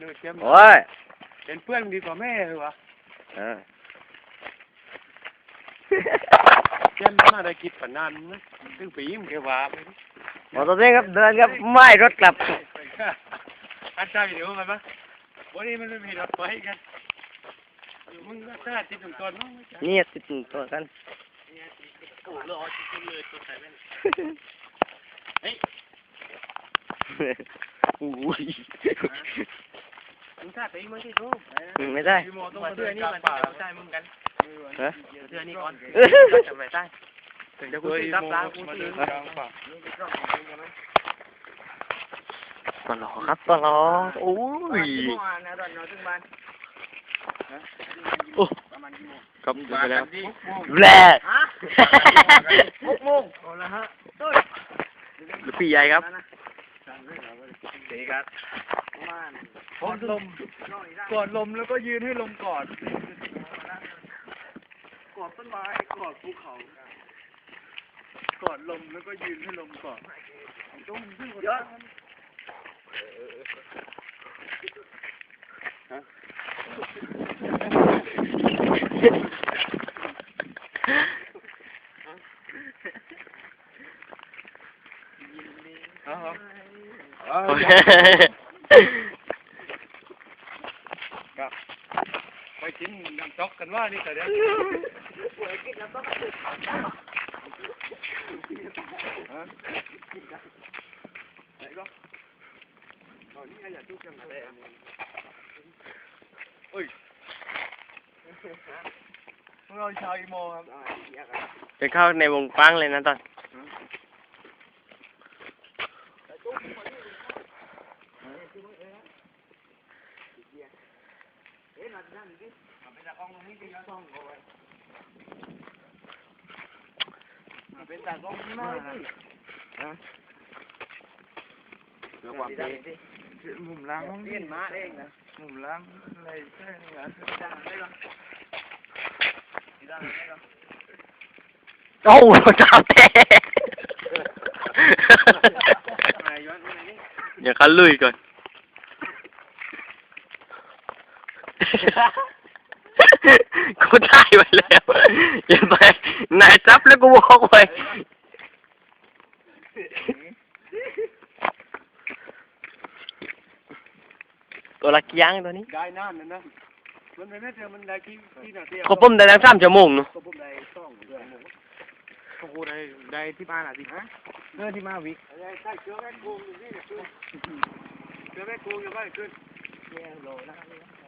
เนื้อเชื่อมโอ้ยเป็นเพื่อนดีกว่าแม่เลยวะเออเชื่อมมันอะไรกิจปานนันนะซึ่งปีมนแกว่าไปดิหมอตัวนี้ครับเดินครับไม่รถกลับอันใช่เดี๋ยวมันปะวันนี้มันไม่มีรถไฟกันมึงก็ทราบติดตรงต้นมั้งไม่ใช่นี่ติดตัวกันโอ้รอจิตเลยตัวใส่แม่นอุ้ย มึงทราบไปมึงที่รู้ไม่ได้ พี่โมต้องมาเสื้อนี่มันใช่มึงกันฮะ เสื้อนี่ก่อนจำไม่ได้ถึงจะกูตีรับร้านกูตีตลอครับตลอโอ้ยโอ้ครับไปแล้วแบลกหกโมงเอาละฮะลูกพี่ใหญ่ครับ ดีครับ กอดลมกอดลมแล้วก็ยืนให้ลมกอดกอดต้นไม้กอดภูเขากอดลมแล้วก็ยืนให้ลมกอดเยอะอ๋อโอเค ไป กินน้ำตกกันว่านี่แต่เดี๋ยวฮะไหนก็อ๋อนี่ไงอย่าทุกข์กันเลยเอ้ยพวกเราชาวอีโมครับจะเข้าในวงกว้างเลยนะตอน เป็นตากล้องที่มาดิเดี๋ยวความดีมุมล้างห้อง กมาย้อนนี่อย่าคันลุยก่อนกูได้ไปแล้วอย่าไปนายจับแล้วกูบอกไปตัวละกี่ยังตัวนี้ได้นานนะนะมันไม่แม่เธอมันได้กี่กี่นาทีเขาปุ่มได้ทั้งสามชั่วโมงเนาะก็ผมได้สองเดือนก็กูได้ได้ที่บ้านอะสิฮะเรื่องที่มาวิได้ใช่เชื้อแม่กูอยู่นี่เนี่ยคือเชื้อแม่กูอยู่บ้านขึ้นเนี่ยโลนะโอ้โหยอ่าใต้ไม่นุ่มทุกคนเนาะโอ้ยเต็มจอละไอดูมรับ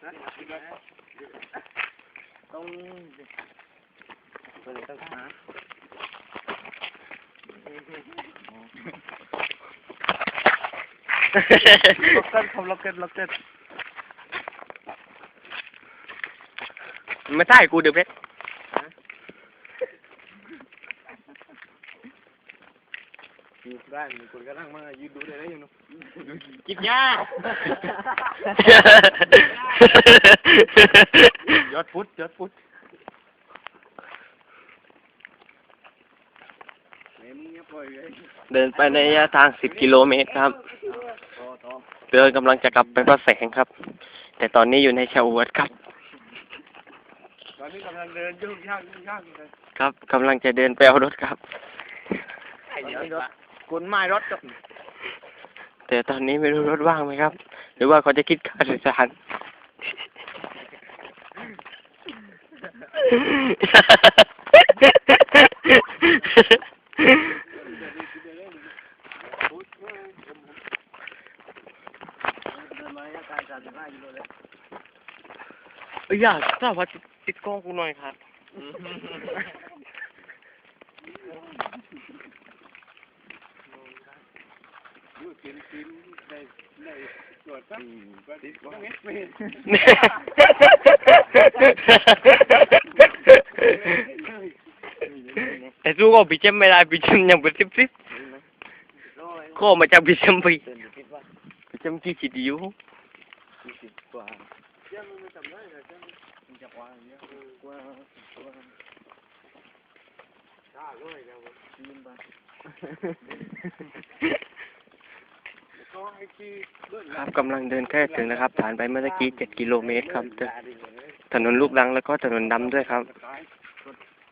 เก็ตผมล็อกเก็ตล็อกเก็ ตไม่ใช่กูเดือบเพชรได้มีคนกำลังมายืนดูได้ได้ยังเนาะกินยายอดพุทธยอดพุทธเอ็มเนี่ยปล่อยเลยเดินไปในระยะทางสิบกิโลเมตรครับต่อต่อเดินกำลังจะกลับไปพระแสงครับ แต่ตอนนี้อยู่ในชาวอวดครับ ตอนนี้กำลังเดินยุ่งยากยุ่งยากอยู่เลยครับกำลังจะเดินไปเอารถครับเดี๋ยวรถคุณไม้รถกับแต่ตอนนี้ไม่รู้รถว่างไหมครับ หรือว่าเขาจะคิดค่าโดยสาร เดินมา อาการสามสิบห้ากิโลเลยเอ้ยอยากทราบว่าติดติดกล้องกูหน่อยครับยูกินกินได้ตรวจครับก็ติดก็เม็ดไม่เห็น แต่ สู้ก็ปีเจมไม่ได้ปีเจมยังเป็นสิบสิบข้อมาจากปีเจมไปปีเจมกี่จิตอยู่ครับกำลังเดินใกล้ถึงนะครับผ่านไปเมื่อกี้เจ็ดกิโลเมตรครับถนนลูกรังแล้วก็ถนนดำด้วยครับ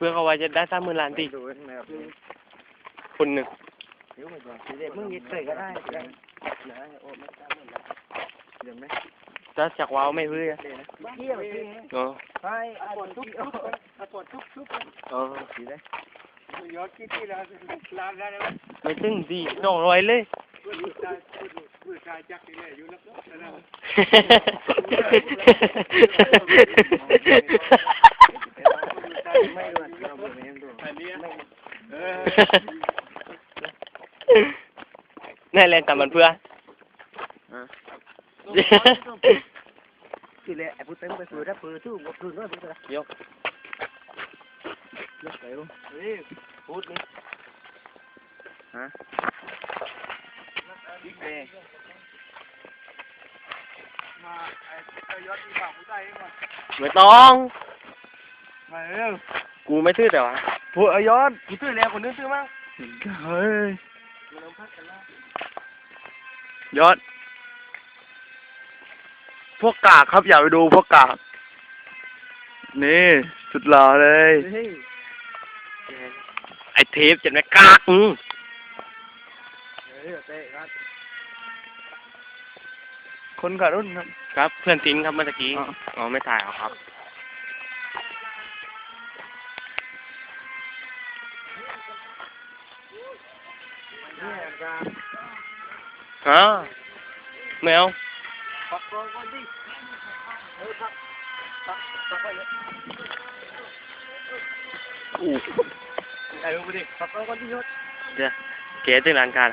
พันทีนะซึ่งสามหมื่นล้านโอ้ยพันซื้อก่อนเลยเย็ดกันไม่ทั้งชาติเล่นดูไม่รับเลี้ยงเพื่อเขาไว้จะได้สร้างมือล้านตีดูไม่รับเลี้ยงคนหนึ่งเดี๋ยวมันก่อนทีเด็มึงยึดใส่ก็ได้ได้นะโอ้ไม่สามหมื่นล้านเดี๋ยวไหมจะจากว้าวไม่เพื่อเที่ยวสิอ๋อไปอาปวดทุกอาปวดทุกทุกอ๋อสีได้ยอดกี่ที่แล้วล้านแล้วไม่ถึงดีสองร้อยเลยเพื่อนชายเพื่อนชายจักนี่แหละอยู่แล้วก็ไม่ร นตัวอันนี้เออนี่เล่นตามมันเพื่อทีแรกไอ้ผู้เต็มไปฟื้นรับฟื้นสู้หมดฟื้นด้วยฟื้นเลยยกยกไปลูกเฮ้ยพูดนี่ฮะบิ๊กเบย์มาไอ้เจ้ายอดที่ฝากผู้ใต้เองมาไม่ต้องมาเร็วกูไม่ซื้อแต่ว่า ผู้อายอดกูซื้อแล้วคนนึงซื้อมั้งเฮ้ยยอด พวกกากครับอย่าไปดูพวกกาก นี่สุดหล่อเลยเฮ้ยไอเทปจะไม่กากอืมเฮ้ยเตะครับคนกระรุ่นครับ ครับเพื่อนทิ้งครับเมื่อตะกี้ อ๋ออ๋อไม่ถ่ายเอาครับ ฮะแมวปักกองก่อนดิเออปักปักปักไปเลยอู้ไอ้ลูกไปดิปักกองก่อนดิยศเดี๋ยวเก๋ถึงร้านค้า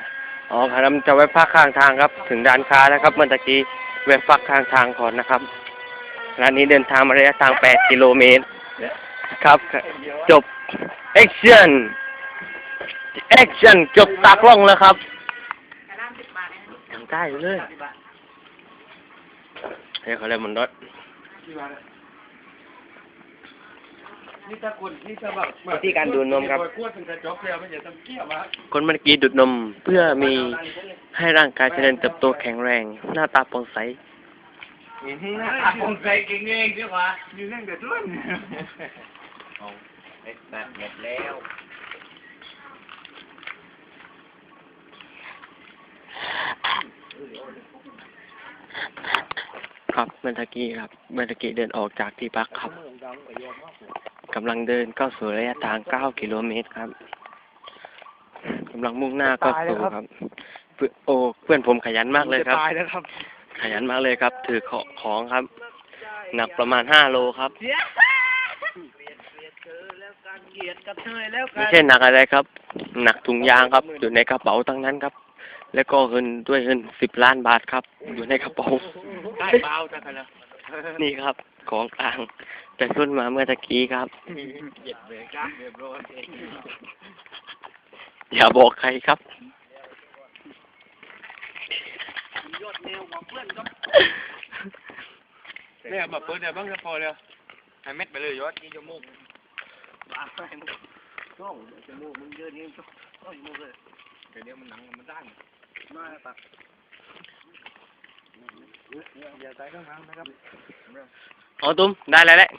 อ๋อครับจะไว้พักข้างทางครับ ถึงร้านค้าแล้วครับ เมื่อตะกี้แวะพักข้างทางก่อนนะครับร้านนี้เดินทางมาระยะทาง 8 กิโลเมตร ครับ จบ action action จบตากล้องแล้วครับ ทำได้เลยเฮ้ยเขาเรียกมันรถนี่ถ้าคนนี่ถ้าแบบวิธีการดูดนมครับกลัวถึงจะจบแล้วไม่อย่าทำเกี้ยวมาคนเมื่อกี้ดูดนมเพื่อมีให้ร่างกายเจริญเติบโตแข็งแรง หน้าตาปองใสผมใส่เก่งเองดีกว่าอยู่เรื่องเดือดร้อนแบบเด็ดแล้ว ครับเมื่อตะกี้ครับเมื่อตะกี้เดินออกจากที่พักครับกำลังเดินเข้าสู่ระยะทาง 9 กิโลเมตรครับกำลังมุ่งหน้าเข้าสู่ครับเพื่อโอ้เพื่อนผมขยันมากเลยครับตายแล้วครับขยันมากเลยครับ ถือของของครับ หนักประมาณ5โลครับเกลียดเธอแล้วกันเกลียดกับเธอแล้วกัไม่นใช่หนักอะไรครับ หนักถุงยางครับ อยู่ในกระเป๋าทั้งนั้นครับ แล้วก็เงินด้วยเงินสิบล้านบาทครับ อยู่ในกระเป๋า ได้เบาจังเลยนี่ครับของกลางแต่ขึ้นมาเมื่อตะกี้ครับเจ็บเบรกจ้าเรียบร้อยอย่าบอกใครครับยอดแนวมาเพื่อนครับเนี่ยมาเปิดเดี๋ยวบ้างจะพอแล้วให้เม็ดไปเลยยอดกี่ชั่วโมงบ้าไปมึงต้องชั่วโมงมึงเยอะนี่ต้องต้องชั่วโมงเลยเดี๋ยวมันหนังมันได้มาตัก อย่าใจข้างน้ำนะครับ เอาตุ้มได้แล้วแหละ